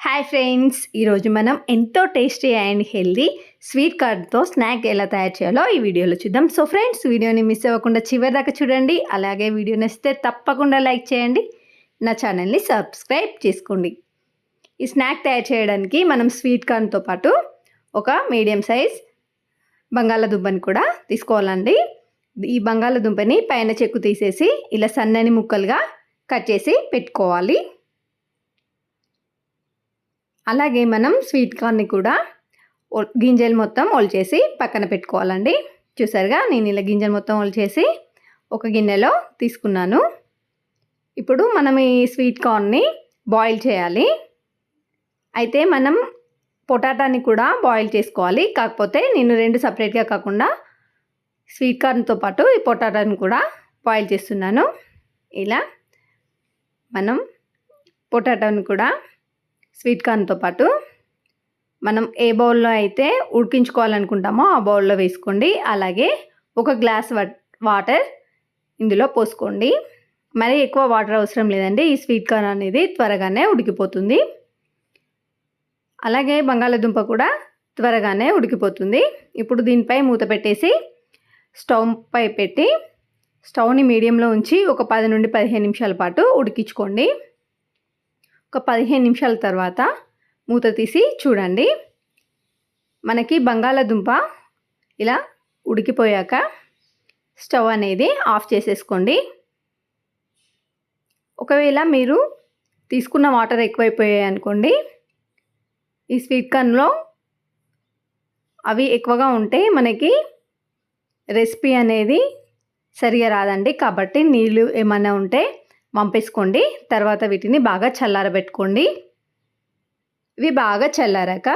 Hi friends ఈరోజు మనం ఎంతో టేస్టీ అండ్ హెల్దీ స్వీట్ కార్డ్తో స్నాక్ ఎలా తయారు చేయాలో ఈ వీడియోలో చూద్దాం. సో ఫ్రెండ్స్ వీడియోని మిస్ అవ్వకుండా చివరి దాకా చూడండి. అలాగే వీడియో నచ్చితే తప్పకుండా లైక్ చేయండి. నా ఛానల్ని సబ్స్క్రైబ్ చేసుకోండి. ఈ స్నాక్ తయారు చేయడానికి మనం స్వీట్ కార్న్తో పాటు ఒక మీడియం సైజ్ బంగాళాదుంపని కూడా తీసుకోవాలండి. ఈ బంగాళాదుంపని పైన చెక్కు తీసేసి ఇలా సన్నని ముక్కలుగా కట్ చేసి పెట్టుకోవాలి. అలాగే మనం స్వీట్ కార్న్ని కూడా గింజలు మొత్తం ఒలిచేసి పక్కన పెట్టుకోవాలండి. చూసారుగా? నేను ఇలా గింజలు మొత్తం ఒలిచేసి ఒక గిన్నెలో తీసుకున్నాను. ఇప్పుడు మనం ఈ స్వీట్ కార్న్ని బాయిల్ చేయాలి. అయితే మనం పొటాటాని కూడా బాయిల్ చేసుకోవాలి. కాకపోతే నేను రెండు సపరేట్గా కాకుండా స్వీట్ కార్న్తో పాటు ఈ పొటాటాని కూడా బాయిల్ చేస్తున్నాను. ఇలా మనం పొటాటోని కూడా స్వీట్ కార్న్తో పాటు మనం ఏ బౌల్లో అయితే ఉడికించుకోవాలనుకుంటామో ఆ బౌల్లో వేసుకోండి. అలాగే ఒక గ్లాస్ వాటర్ ఇందులో పోసుకోండి. మరి ఎక్కువ వాటర్ అవసరం లేదండి. ఈ స్వీట్ కార్న్ అనేది త్వరగానే ఉడికిపోతుంది. అలాగే బంగాళాదుంప కూడా త్వరగానే ఉడికిపోతుంది. ఇప్పుడు దీనిపై మూత పెట్టేసి స్టవ్ పై పెట్టి స్టవ్ని మీడియంలో ఉంచి ఒక పది నుండి పదిహేను నిమిషాల పాటు ఉడికించుకోండి. ఒక పదిహేను నిమిషాల తర్వాత మూత తీసి చూడండి. మనకి బంగాళాదుంప ఇలా ఉడికిపోయాక స్టవ్ అనేది ఆఫ్ చేసేసుకోండి. ఒకవేళ మీరు తీసుకున్న వాటర్ ఎక్కువైపోయాయి అనుకోండి ఈ స్వీట్ కార్న్లో అవి ఎక్కువగా ఉంటే మనకి రెసిపీ అనేది సరిగా రాదండి. కాబట్టి నీళ్ళు ఏమైనా ఉంటే పంపేసుకోండి తర్వాత వీటిని బాగా చల్లారబెట్టుకోండి. ఇవి బాగా చల్లారాక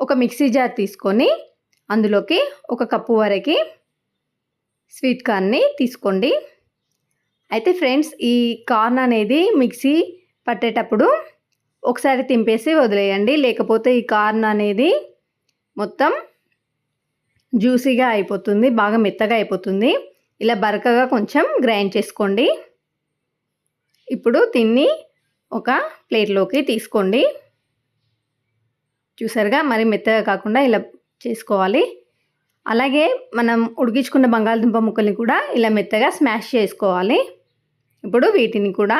ఒక మిక్సీ జార్ తీసుకొని అందులోకి ఒక కప్పు వరకు స్వీట్ కార్న్ని తీసుకోండి. అయితే ఫ్రెండ్స్ ఈ కార్న్ అనేది మిక్సీ పట్టేటప్పుడు ఒకసారి తింపేసి వదిలేయండి. లేకపోతే ఈ కార్న్ అనేది మొత్తం జ్యూసీగా అయిపోతుంది బాగా మెత్తగా అయిపోతుంది. ఇలా బరకగా కొంచెం గ్రైండ్ చేసుకోండి. ఇప్పుడు తిన్ని ఒక ప్లేట్లోకి తీసుకోండి. చూసారుగా మరి మెత్తగా కాకుండా ఇలా చేసుకోవాలి. అలాగే మనం ఉడికించుకున్న బంగాళదుంప ముక్కల్ని కూడా ఇలా మెత్తగా స్మాష్ చేసుకోవాలి. ఇప్పుడు వీటిని కూడా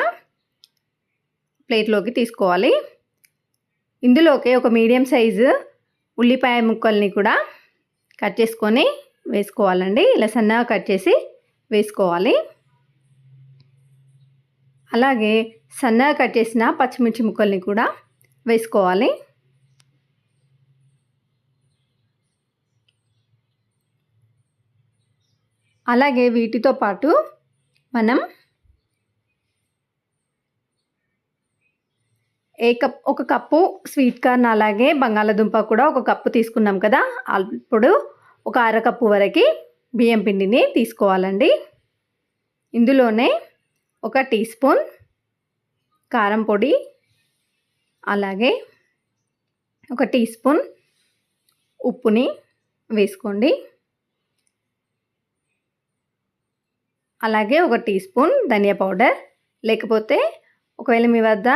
ప్లేట్లోకి తీసుకోవాలి. ఇందులోకి ఒక మీడియం సైజు ఉల్లిపాయ ముక్కల్ని కూడా కట్ చేసుకొని వేసుకోవాలండి. ఇలా సన్నగా కట్ చేసి వేసుకోవాలి. అలాగే సన్నగా కట్ చేసిన పచ్చిమిర్చి ముక్కల్ని కూడా వేసుకోవాలి. అలాగే వీటితో పాటు మనం ఏ కప్ ఒక కప్పు స్వీట్ కార్న్ అలాగే బంగాళాదుంప కూడా ఒక కప్పు తీసుకున్నాం కదా. అప్పుడు ఒక అరకప్పు వరకు బియ్యం పిండిని తీసుకోవాలండి. ఇందులోనే ఒక టీ స్పూన్ కారం పొడి అలాగే ఒక టీ స్పూన్ ఉప్పుని వేసుకోండి. అలాగే ఒక టీ స్పూన్ ధనియా పౌడర్ లేకపోతే ఒకవేళ మీ వద్ద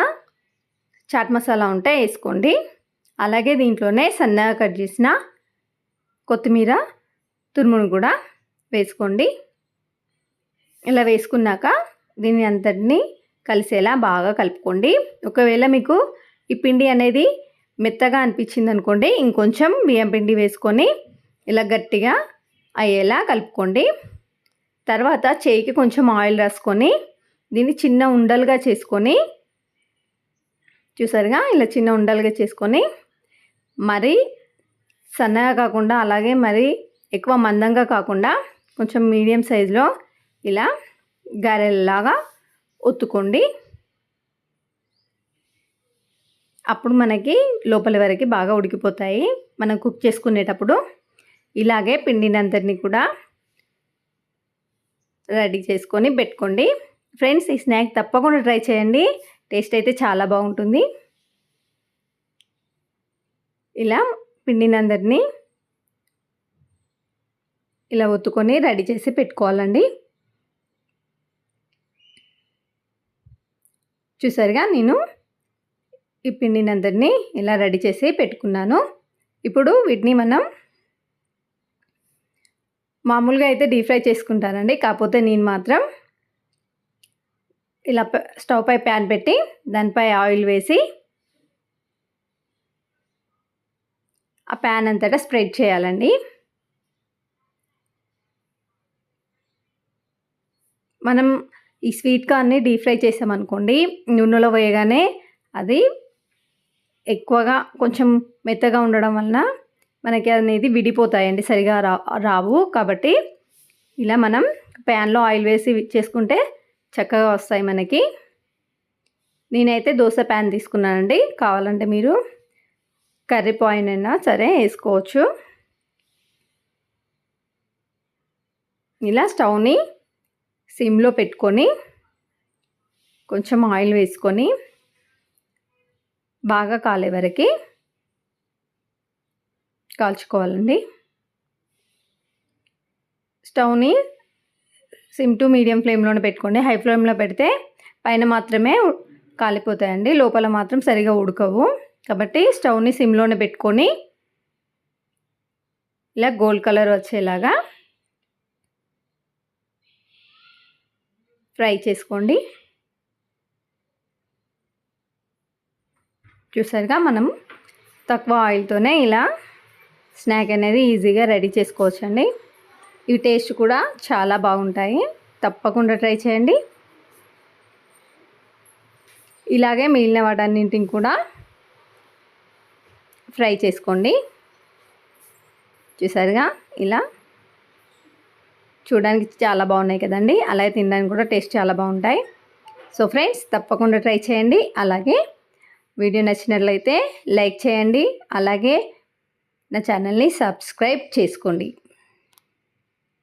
చాట్ మసాలా ఉంటే వేసుకోండి. అలాగే దీంట్లోనే సన్నగా కట్ చేసిన కొత్తిమీర తురుమును కూడా వేసుకోండి. ఇలా వేసుకున్నాక దీని అంతటిని కలిసేలా బాగా కలుపుకోండి. ఒకవేళ మీకు ఈ పిండి అనేది మెత్తగా అనిపించింది అనుకోండి ఇంకొంచెం బియ్యం పిండి వేసుకొని ఇలా గట్టిగా అయ్యేలా కలుపుకోండి. తర్వాత చేయికి కొంచెం ఆయిల్ రాసుకొని దీన్ని చిన్న ఉండలుగా చేసుకొని చూసారుగా? ఇలా చిన్న ఉండలుగా చేసుకొని మరీ సన్నగా కాకుండా అలాగే మరి ఎక్కువ మందంగా కాకుండా కొంచెం మీడియం సైజులో ఇలా గారెల్లాగా ఒత్తుకోండి. అప్పుడు మనకి లోపలి వరకు బాగా ఉడికిపోతాయి. మనం కుక్ చేసుకునేటప్పుడు ఇలాగే పిండినంతటిని కూడా రెడీ చేసుకొని పెట్టుకోండి. ఫ్రెండ్స్ ఈ స్నాక్ తప్పకుండా ట్రై చేయండి. టేస్ట్ అయితే చాలా బాగుంటుంది. ఇలా పిండినందరినీ ఇలా ఒత్తుకొని రెడీ చేసి పెట్టుకోవాలండి. చూసారుగా నేను ఈ పిండిని అందరినీ ఇలా రెడీ చేసి పెట్టుకున్నాను. ఇప్పుడు వీటిని మనం మామూలుగా అయితే డీప్ ఫ్రై చేసుకుంటానండి. కాకపోతే నేను మాత్రం ఇలా స్టవ్ పై ప్యాన్ పెట్టి దానిపై ఆయిల్ వేసి ఆ ప్యాన్ అంతటా స్ప్రెడ్ చేయాలండి. మనం ఈ స్వీట్ కార్న్ని డీప్ ఫ్రై చేసామనుకోండి నూనెలో వేయగానే అది ఎక్కువగా కొంచెం మెత్తగా ఉండడం వలన మనకి అనేది విడిపోతాయండి సరిగా రా రావు. కాబట్టి ఇలా మనం ప్యాన్లో ఆయిల్ వేసి చేసుకుంటే చక్కగా వస్తాయి మనకి. నేనైతే దోశ ప్యాన్ తీసుకున్నానండి. కావాలంటే మీరు కర్రీ పాయింట్ అయినా సరే వేసుకోవచ్చు. ఇలా స్టవ్ని సిమ్లో పెట్టుకొని కొంచెం ఆయిల్ వేసుకొని బాగా కాలే వరకు కాల్చుకోవాలండి. స్టవ్ని సిమ్ టు మీడియం ఫ్లేమ్లోనే పెట్టుకోండి. హై ఫ్లేమ్లో పెడితే పైన మాత్రమే కాలిపోతాయండి. లోపల మాత్రం సరిగా ఉడకవు. కాబట్టి స్టవ్ని సిమ్లోనే పెట్టుకొని ఇలా గోల్డ్ కలర్ వచ్చేలాగా ఫ్రై చేసుకోండి. చూసారుగా మనం తక్కువ ఆయిల్తోనే ఇలా స్నాక్ అనేది ఈజీగా రెడీ చేసుకోవచ్చండి. ఇవి టేస్ట్ కూడా చాలా బాగుంటాయి. తప్పకుండా ట్రై చేయండి. ఇలాగే మిగిలిన వాటన్నింటిని కూడా ఫ్రై చేసుకోండి. చూసారుగా? ఇలా. చూడడానికి చాలా బాగున్నాయి కదండి. అలాగే తినడానికి కూడా టేస్ట్ చాలా బాగుంటాయి. సో ఫ్రెండ్స్ తప్పకుండా ట్రై చేయండి. అలాగే వీడియో నచ్చినట్లయితే లైక్ చేయండి. అలాగే నా ఛానల్ని సబ్స్క్రైబ్ చేసుకోండి.